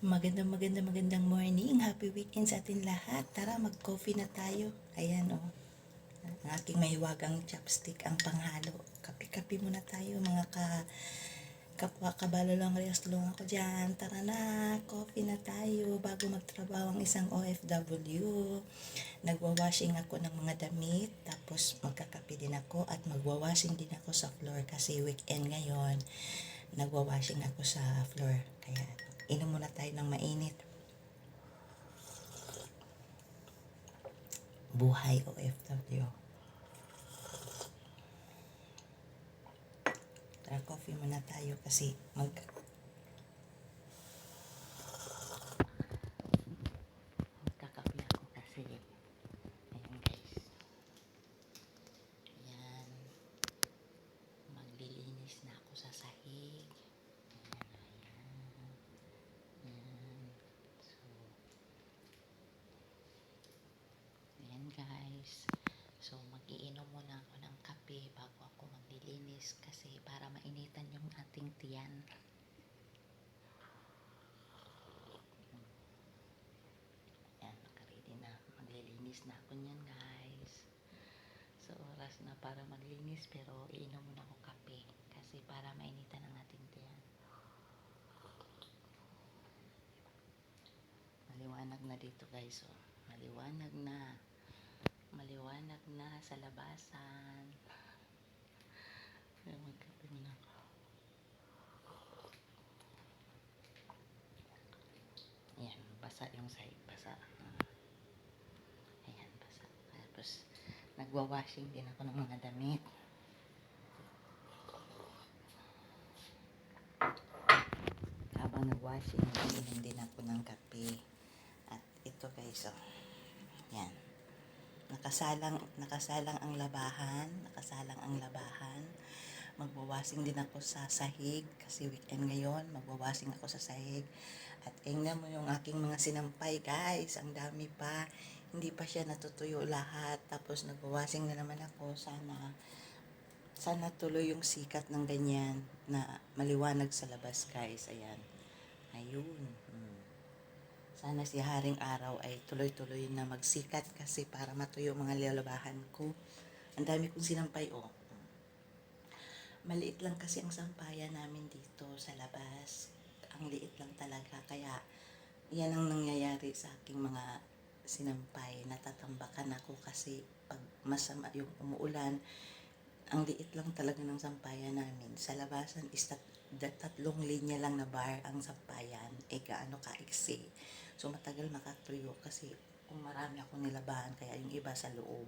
Magandang magandang magandang morning. Happy weekend sa atin lahat. Tara, mag-coffee na tayo. Ayan o. Oh. Ang aking mahiwagang chopstick ang panghalo. Kape-kape muna tayo mga ka kapwa kabalo lang reyes tulungan ko dyan. Tara na, coffee na tayo bago magtrabaho ang isang OFW. Nagwawashing ako ng mga damit, tapos magkakape din ako at magwawashing din ako sa floor kasi weekend ngayon. Nagwawashing ako sa floor. Kaya inom muna tayo ng mainit. Buhay OFW. Tara, coffee muna tayo kasi mag... Magkakape ako kasi ayun guys. Ayan. Maglilinis na ako sa sahig. Ayan, ayan. Ayan. So, ayan guys. So, mag-iinom muna ako ng kape bago ako maglilinis kasi para mainitan yung ating tiyan. Ayan, nakaready na. Maglilinis na ako niyan guys. So, oras na para maglinis pero iinom muna ako kape kasi para mainitan ang ating tiyan. Maliwanag na dito guys. Oh. Maliwanag na. Maliwanag na sa labasan. Kaya magkape muna ako. Ayan, basa yung side. Basa. Ayan, basa. Tapos, nagwa-washing din ako ng mga damit. Habang nag-washing, din ako ng kape. At ito guys, oh. Yan. Nakasalang, nakasalang ang labahan. Nakasalang ang labahan. Magwawasing din ako sa sahig. Kasi weekend ngayon, magwawasing ako sa sahig. At tingnan mo yung aking mga sinampay, guys. Ang dami pa. Hindi pa siya natutuyo lahat. Tapos nagwawasing na naman ako. Sana sana tuloy yung sikat ng ganyan na maliwanag sa labas guys ayan ayun. Sana si Haring Araw ay tuloy-tuloy na magsikat kasi para matuyo mga lalabahan ko ang dami kong sinampay oh maliit lang kasi ang sampayan namin dito sa labas ang liit lang talaga kaya yan ang nangyayari sa aking mga sinampay natatambakan ako kasi pag masama yung umuulan ang liit lang talaga ng sampayan namin. Sa labasan is tat, tatlong linya lang na bar ang sampayan. E gaano kaiksi. So matagal makatuyo kasi kung marami ako nilabahan kaya yung iba sa loob.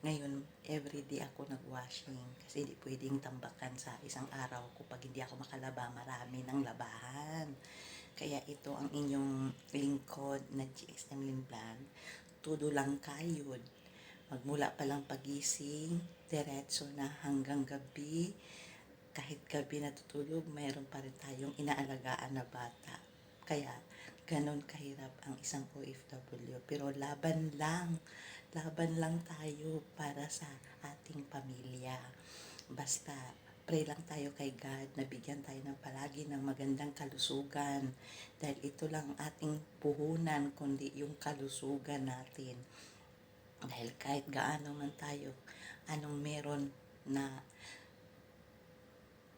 Ngayon, everyday ako nag-washing kasi hindi pwedeng tambakan sa isang araw ko pag hindi ako makalaba marami ng labahan. Kaya ito ang inyong lingkod na GSM Vlog. Tudo lang kayod magmula pa lang pagising, diretso na hanggang gabi. Kahit gabi natutulog, mayroon pa rin tayong inaalagaan na bata. Kaya, ganon kahirap ang isang OFW. Pero laban lang, laban lang tayo para sa ating pamilya. Basta, pray lang tayo kay God na bigyan tayo ng palagi ng magandang kalusugan. Dahil ito lang ating puhunan, kundi yung kalusugan natin. Dahil kahit gaano man tayo, anong meron na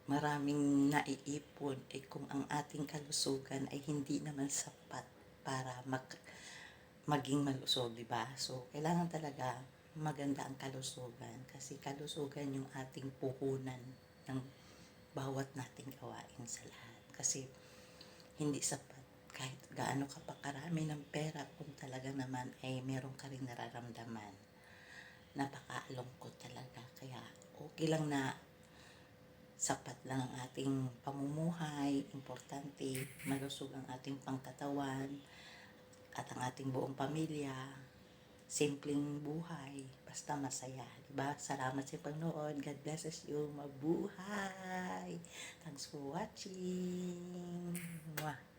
maraming naiipon, eh kung ang ating kalusugan ay hindi naman sapat para mag, maging malusog, di ba? So, kailangan talaga maganda ang kalusugan kasi kalusugan yung ating puhunan ng bawat nating gawain sa lahat. Kasi hindi sapat kahit gaano ka pa karami ng pera kung talaga naman ay meron ka rin nararamdaman. Napakalungkot talaga. Kaya okay lang na sapat lang ang ating pamumuhay, importante, malusog ang ating pangkatawan at ang ating buong pamilya, simpleng buhay, basta masaya. Diba? Salamat sa panood. God bless you. Mabuhay! Thanks for watching. Mwah.